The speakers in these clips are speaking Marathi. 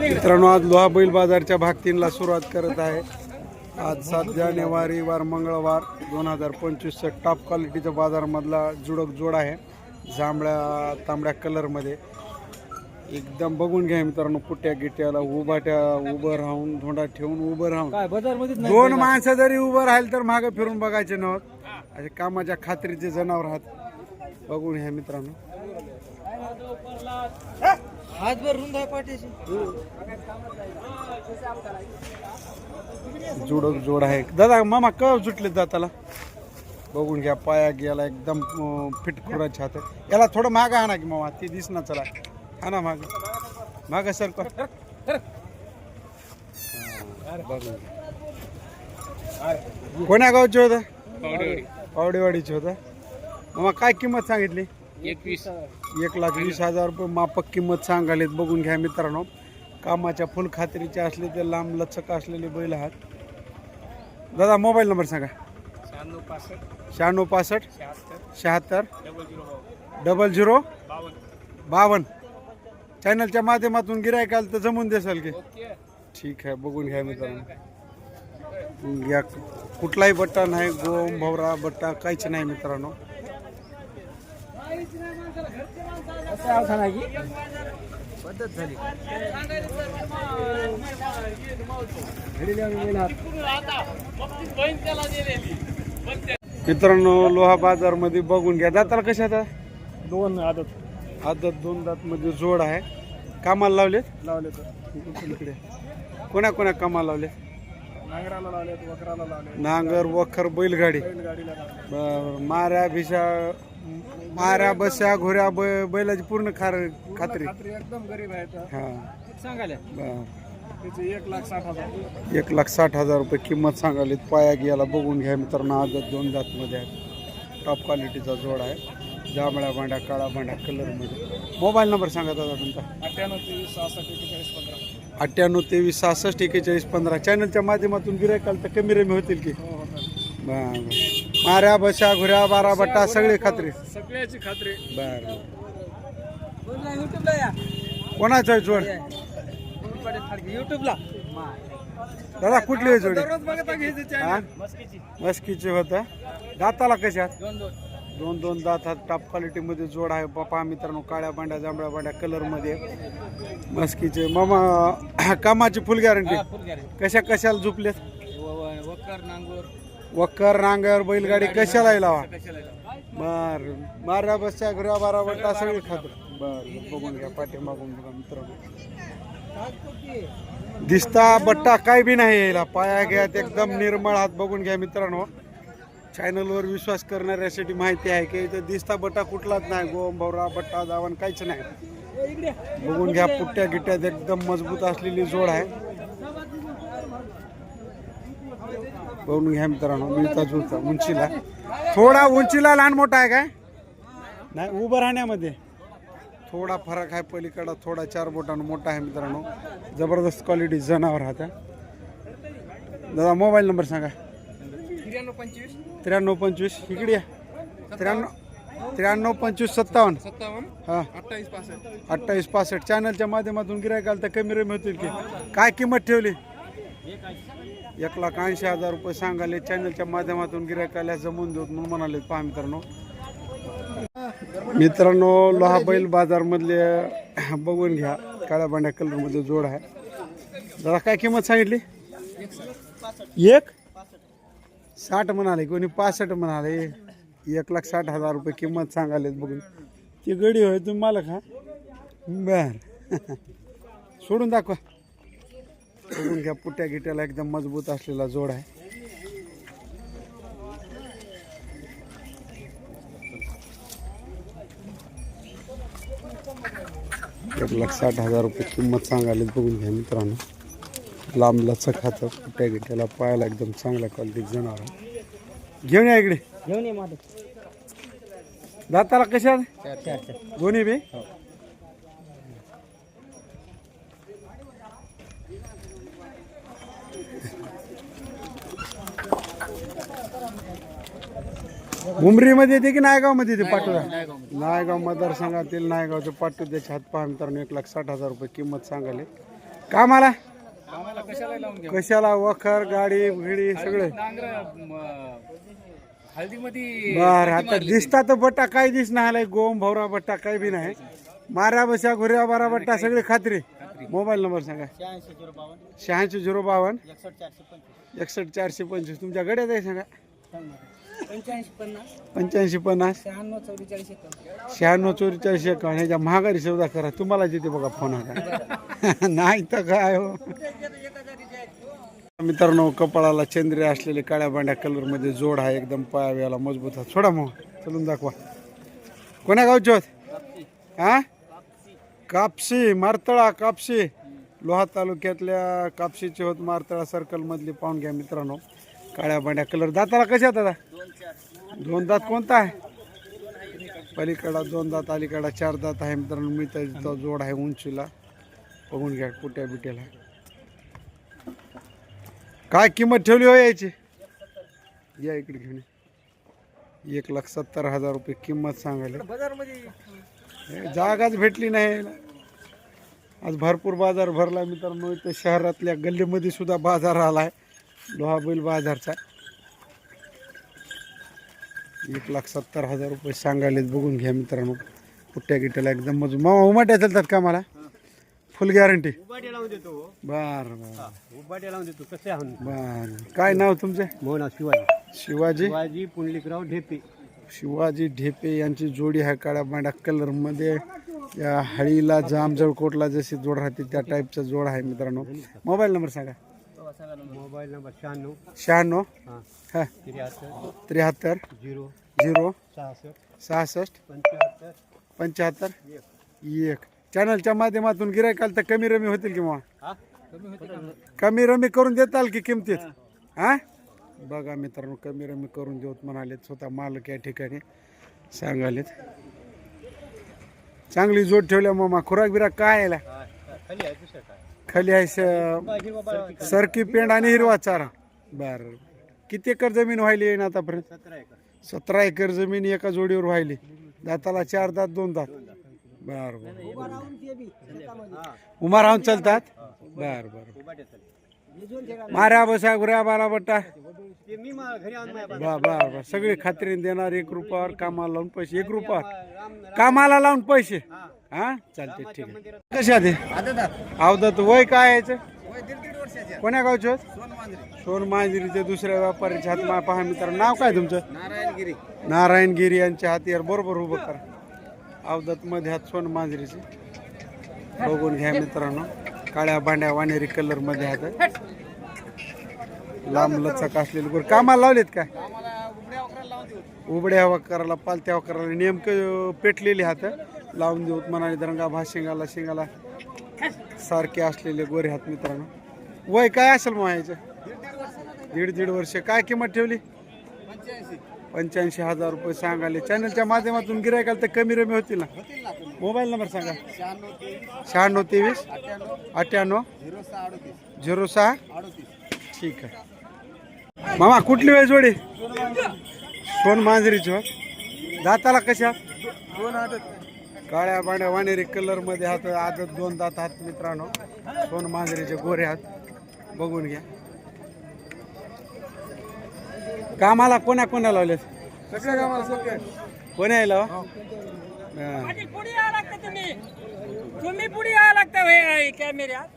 मित्रांनो आज लोहा बैल बाजारच्या भाग तीनला सुरुवात करत आहे. आज सात जानेवारी वार मंगळवार दोन हजार पंचवीसचा टॉप क्वालिटीचा बाजारामधला जुडक जोड आहे. जांभळ्या तांबड्या कलरमध्ये एकदम बघून घ्या मित्रांनो पुट्या गिट्याला उभाट्या उभं राहून धोंडा ठेवून उभं राहून. दोन माणसं जरी उभं राहील तर मागे फिरून बघायचे नव्हत. असे कामाच्या खात्रीचे जनावर आहात बघून घ्या मित्रांनो. हात भर रुंद आहे पाठीशी. जुडक जोड आहे. दादा मामा क जुटले दाताला. बघून घ्या पाया गेला एकदम फिट खुराचे हात. याला थोडं मागं आणा की मामा ती दिसना चला. हा ना माग. माग सर कोण्या गावचे होतं? पावडेवाडीचे होतं. मामा काय किंमत सांगितली? एकवीस. एक लाख वीस हजार रुपये मापक किंमत सांगालेत बघून घ्या मित्रांनो. कामाच्या फुल खात्रीचे असले ते लांब लचक असलेले बैल आहात. दादा मोबाईल नंबर सांगा. शहाण्णव पासष्ट. शहाण्णव पासष्ट. शहात्तर. शहात्तर. Double zero double zero. बावन्न बावन्न चॅनलच्या माध्यमातून गिरायकाल तर जमून देसाल की? ओके. ठीक आहे बघून घ्या मित्रांनो. या कुठलाही बट्टा नाही गोम भवरा बट्टा काहीच नाही मित्रांनो. पद्धत झाली. मित्रांनो लोहा बाजारमध्ये बघून घ्या. दाताला कशा आता दोन आदत. आदत दोन दात मध्ये जोड आहे. कामाला लावले लावले तर इकडे. कोणा कोणा कामाला लावले नांगराला लावले वकराला लावले नांगर वखर बैलगाडी. माऱ्या भिशा माऱ्या बस्या घोऱ्या बै बैलाची पूर्ण खार खात्री. खात्री एकदम गरीब आहे तर. हा. त्याचे एक लाख साठ हजार. एक लाख साठ हजार रुपये किंमत सांगाली पाया घ्यायला बघून घ्या मित्रांनो आदत दोन दातमध्ये आहे. टॉप क्वालिटीचा जोड आहे. जांभळ्या भांड्या काळा भांड्या कलरमध्ये मोबाईल नंबर सांगा दादा तुमचा. अठ्ठ्याण्णव तेवीस सहासष्ट एकेचाळीस पंधरा. अठ्ठ्याण्णव तेवीस सहासष्ट एकेचाळीस पंधरा. चॅनलच्या माध्यमातून गिरायकाल तर कमी रेमी होतील की? हो होतात बरं. माऱ्या बशा घुऱ्या बारा बट्टा सगळे खात्री. सगळ्याची खात्री. बरं. युट्यूबला या. कोणाचा आहे जोड? युट्यूबला दादा कुठली आहे जोडी? दररोज बघत घ्यायचं हा? मस्कीची. मस्कीचे होता. दाताला कशात दोन दोन. दोन दोन दात हा टॉप क्वालिटीमध्ये जोड आहे. बापा मित्रांनो काळ्या बांड्या जांभळ्या बांड्या कलरमध्ये मस्कीचे. मामा कामाची फुल गॅरंटी हा, फुल गॅरेंटी कशा कशाला झुपलेत? वकर नांगोर. वक्कर नांगर बैलगाडी कशाला लावा? लावलं? बर माऱ्या बसच्या घुऱ्या बारा बट्टा सगळी खात्र. बर बघून घ्या पाठी मागून बघा मित्रांनो दिसता बट्टा काय बी नाही यायला. पाया घ्यात एकदम निर्मळ हात बघून घ्या मित्रांनो. चॅनलवर विश्वास करणाऱ्यासाठी माहिती आहे की इथं दिसता बट्टा कुठलाच नाही. गोम भवरा बट्टा दावण काहीच नाही. बघून घ्या पुट्ट्या गिट्ट्यात एकदम मजबूत असलेली जोड आहे. बघून घ्या मित्रांनो मिळता जुळता उंचीला. थोडा उंचीला लहान मोठा आहे काय? नाही उभं राहण्यामध्ये. थोडा फरक आहे पलीकडं थोडा चार बोटानं मोठा आहे मित्रांनो. जबरदस्त क्वालिटी जनावर राहत्या दादा मोबाईल नंबर सांगा. त्र्याण्णव पंचवीस. त्र्याण्णव पंचवीस इकडे या. त्र्याण्णव त्र्याण्णव पंचवीस सत्तावन्न. सत्तावन्न. हां. अठ्ठावीस पासष्ट. अठ्ठावीस पासष्ट. चॅनलच्या माध्यमातून गिरायकाल तर कमी रेमी होतील की? काय किंमत ठेवली? एक लाख ऐंशी हजार रुपये सांगाले चॅनलच्या माध्यमातून गिरायकाला जमून देऊत म्हणून म्हणाले पहा मित्रांनो. मित्रांनो लोहा बैल बाजारमधले बघून घ्या काळ्या बांड्या कलरमध्ये जोड आहे. दादा काय किंमत सांगितली? एक? साठ म्हणाले कोणी पासष्ट म्हणाले. एक लाख साठ हजार रुपये किंमत सांगालेत बघून. ती गडी होय तुम्ही मालक हा? बर. सोडून दाखवा. बघून घ्या पुट्या गिट्याला एकदम मजबूत असलेला जोड आहे. एक लाख साठ हजार रुपये किंमत सांगायला बघून घ्या मित्रांनो. लांब लचक खातं पुट्या गिट्याला पायाला एकदम चांगल्या क्वालिटी जनावर आहे. घेऊन या इकडे. घेऊन ये दाताला चार दोन्ही बी? उमरीमध्ये येते की नायगावमध्ये येते पाटोदा नायगाव मतदारसंघातील नायगावचे पाटोद्याचे हात पहा मित्रांनो एक लाख साठ हजार रुपये किंमत सांगाले कामाला? कशाला वखर गाडी भिडी सगळे. बर आता दिसता तर बट्टा काय दिसणार गोम भवरा बट्टा काय बी नाही. मारा बशा घुऱ्या बारा बट्टा सगळे खात्री. मोबाईल नंबर सांगा. शहाऐंशी झिरो बावन्न. एकसष्ट चारशे पंचवीस. तुमच्या गड्यात आहे सांगा. पंच्याऐंशी पन्नास पंच्याऐंशी पन्नास? शहाण्णव चौवेचाळीस एकावन्न. शहाण्णव चोरीचाळीस एकावन्न ह्याच्या महागारी सौदा करा. तुम्हाला जिथे बघा फोन आता नाही तर काय हो? मित्रांनो कपाळाला चंद्रे असलेले काळ्या बांड्या कलरमध्ये जोड आहे. एकदम पायाव्याला मजबूत आहे. सोडा मग. चलून दाखवा. कोण्या गावचे होत? हा कापशी मारतळा कापशी लोहा तालुक्यातल्या कापशीचे होत मारतळा सर्कलमधली पाहून घ्या मित्रांनो. काळ्या बांड्या कलर. दाताला कशा दादा? दोन दात कोणता आहे? पलीकडा दोन दात अलीकडा चार दात आहे मित्रांनो. मी त्याचा जोड आहे उंचीला. बघून घ्या कुट्या बिट्याला काय किंमत ठेवली हो यायची या इकडे घेऊन एक लाख सत्तर हजार रुपये किंमत सांगायला. जागाच भेटली नाही आज भरपूर बाजार भरला मित्रांनो. इथं शहरातल्या गल्लीमध्ये सुद्धा बाजार आला आहे लोहाबैल बाजारचा. एक लाख सत्तर हजार रुपये सांगायलेत. बघून घ्या मित्रांनो कुट्ट्या गिट्ट्याला एकदम मजून मामा उमाट्या चालतात का मला फुल गॅरंटी उबाट्या लावून देतो. बर बर. उबाट्या लावून देतो. कसे आहोत? बर. काय नाव तुमचे? मोहना शिवाजी. शिवाजी? शिवाजी पुंडलिकराव ढेपे. शिवाजी ढेपे यांची जोडी आहे काळ्या बांड्या कलरमध्ये. या हळीला जामजळ कोटला जशी जोड राहते त्या टाईपचा जोड आहे मित्रांनो. मोबाईल नंबर सांगा. मोबाईल नंबर शहाण्णव. शहाण्णव. हां. हा. त्र्याहत्तर. त्र्याहत्तर. झिरो. झिरो. सहासष्ट. सहासष्ट. पंच्याहत्तर. पंच्याहत्तर. एक. चॅनलच्या माध्यमातून गिरायकाल तर कमी रमी होतील किंवा हा? कमी होते का? कमी रमी करून देताल की किमतीत? हा. बघा मित्रांनो कमी रमी करून देऊत म्हणालेत. स्वतः मालक या ठिकाणी सांगालेत. चांगली जोड ठेवल्या मामा. खुराक बिराक काय यायला हा, खाली आहे स- सरकी पेंड आणि हिरवा चारा. बर. किती एकर जमीन व्हायली आहे ना आतापर्यंत? सतरा एकर. जमीन एका जोडीवर व्हायली. दाताला चार दात दोन दात. बर बर. हा. उमा राहून चालतात? बर बर. माऱ्या बसा गुऱ्या बारा बट्टा. ते मी मा- घरी आणून माझ्या बा बर बर. सगळी खात्रीने देणार एक रुपयावर कामाला लावून पैसे एक रुपयावर. कामाला लावून पैसे. हा? चालते ठीक आहे. कशा ते अवदत वय काय यायचं कोण्या गावचे होत सोन मांजरे. सोन मांजरीचे दुसऱ्या व्यापाऱ्याच्या हात पहा मित्र नाव काय तुमचं? नारायणगिरी नारायणगिरी यांच्या हातीवर बरोबर उभं करा. अवदत मध्ये हात सोन मांजरीचे. बघून घ्या मित्रांनो. काळ्या भांड्या वानेरी कलरमध्ये हात लांब लचक असलेले गोर. कामाला लावलेत काय? उबड्या हवा करायला पालत्या हवा करायला नेमकं पेटलेले हात. लावून देऊत म्हणाले दरंगा भा शेंगाला शेंगाला सारखे असलेले गोरे हात मित्रांनो. वय काय असेल मग याचं? दीड दीड वर्ष. काय किंमत ठेवली? पंच्याऐंशी हजार रुपये सांगाले चॅनलच्या माध्यमातून गिरायकाल तर कमी रमी होतील ना? मोबाईल नंबर सांगा. शहाण्णव तेवीस अठ्ठ्याण्णव झिरो सहा. ठीक आहे. मामा कुठली वेळ जोडी? सोन मांजरीची हो. दाताला कशा? दोन आदत काळ्या पांढऱ्या वाणेरी कलरमध्ये हात आदत दोन दात हात मित्रांनो. सोन मांजरीचे गोरे हात. बघून घ्या. कामाला कोणा कोणा लावलेत? सगळ्या गावाला सगळे कोणी यायला? हो? हा. पुढे यावं लागतं तुम्ही. तुम्ही पुढे यावं लागतं कॅमेऱ्यात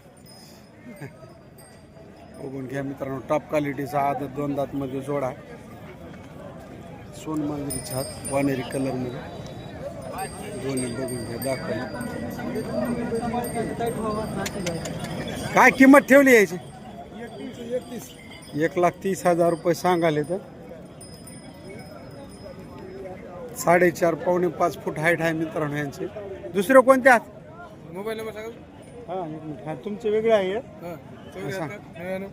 बघून घ्या मित्रांनो टॉप क्वालिटीचा आदत दोन दात मध्ये जोडा. सोन मांजरीचे हात वानेरी कलरमध्ये. दोन्ही बघून घ्या दाखवा काय किंमत ठेवली यायची एक लाख तीस हजार रुपये सांगाले तर. साडेचार पावणे पाच फूट हाईट आहे मित्रांनो यांचे. दुसरे कोणते आहात? मोबाईल नंबर सांगा. हा एक मिनिट. हा तुमचे वेगळे आहे. हां नव्याण्णव.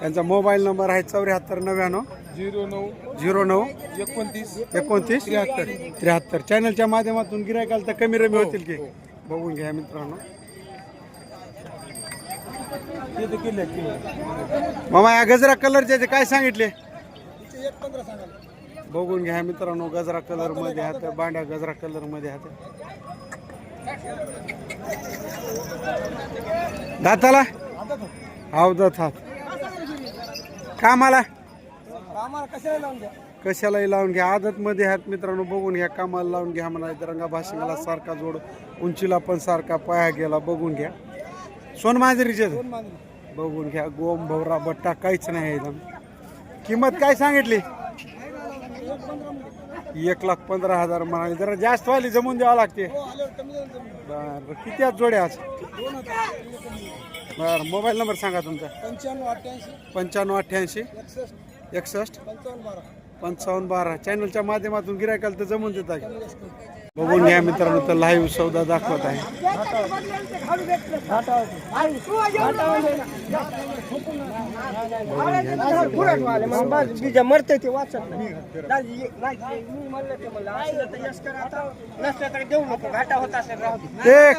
त्यांचा मोबाईल नंबर आहे चौऱ्याहत्तर नव्याण्णव झिरो नऊ झिरो नऊ एकोणतीस एकोणतीस त्र्याहत्तर. त्र्याहत्तर. चॅनलच्या माध्यमातून गिरायकाल तर कमी रमी होतील की? बघून घ्या मित्रांनो. मामा या गजरा कलरचे ते काय सांगितले? बघून घ्या मित्रांनो गजरा कलरमध्ये हात बांड्या गजरा कलरमध्ये हात दाताला? अवदत हात. कामाला? कशालाही लावून घ्या. आदत मध्ये हात मित्रांनो बघून घ्या. कामाला लावून घ्या म्हणा रंगा भाशिंगाला सारखा जोड उंचीला पण सारखा पाया गेला बघून घ्या. सोनमांजरीचे बघून घ्या. गोम भवरा बट्टा काहीच नाही एकदम किंमत काय सांगितली? एक लाख पंधरा हजार म्हणाली जरा जास्त वाली जमून द्यावं लागते. बर किती आज जोड्या आज? बर मोबाईल नंबर सांगा तुमचा. पंच्याण्णव अठ्ठ्याऐंशी पंच्याण्णव अठ्ठ्याऐंशी एकसष्ट एकसष्ट पंचावन्न बारा. पंचावन्न बारा. चॅनलच्या माध्यमातून गिरायकाला तर जमून देता बघून घ्या मित्रांनो तर लाईव्ह सौदा दाखवत आहे. मरते ते वाचत नाही दाजी, नाही, मी म्हणलं ते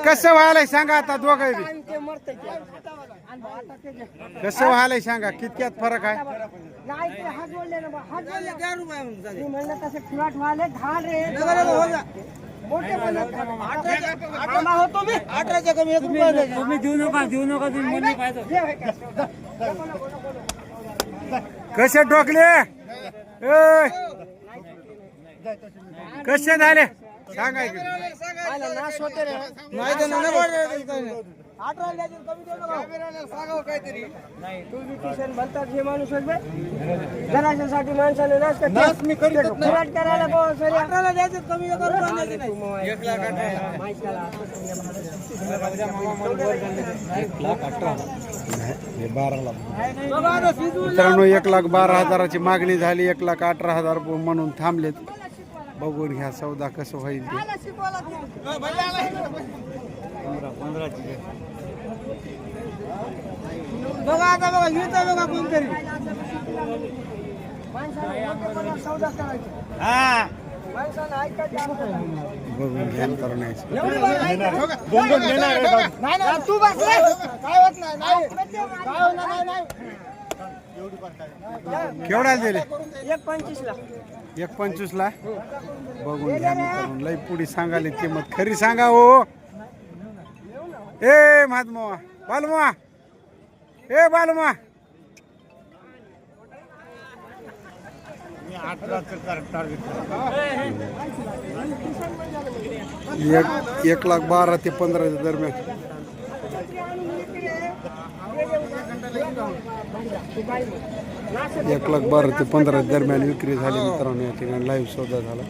कसं व्हायलाय सांगा आता दोघं बी. आणि ते मरते ते आणि आता ते जे- कसं व्हायलाय सांगा कितक्यात फरक आहे नाही अठराच्या कमी एक रुपया नाही. तुम्ही देऊ नका देऊ नका तुम्ही म्हणले पाहिजे. होय का? कसे ठोकले? ए! कसे झाले? सांगा इकडे. आला नाश होते रे. अठरा द्यायचे, कमी देऊ नका. तुम्ही किशन म्हणतात हे माणूस होय बे? जराशासाठी माणसाने करते. करायला पाहू सर. अठराला द्यायचे, कमी एका रुपयाला द्यायचे नाही. माहितीला. मित्रांनो एक लाख बारा हजाराची मागणी झाली एक लाख अठरा हजार म्हणून थांबलेत बघून घ्या सौदा कसं होईल बघा आता बघा येतं बघा कोणतरी. नाही. नाही तू बस रे. काय होत नाही नाही. काय होणार नाही नाही. केवढ्याला दिले? एक पंचवीस ला एक पंचवीस ला बघून घ्या मित्रांनो. लई पुढे सांगाली किंमत खरी सांगा हो. ए महात्मा बालमा ए बालमा एक एक लाख बारा ते पंधराच्या दरम्यान. एक लाख बारा ते पंधरा दरम्यान विक्री झाली मित्रांनो या ठिकाणी लाईव्ह सौदा झाला.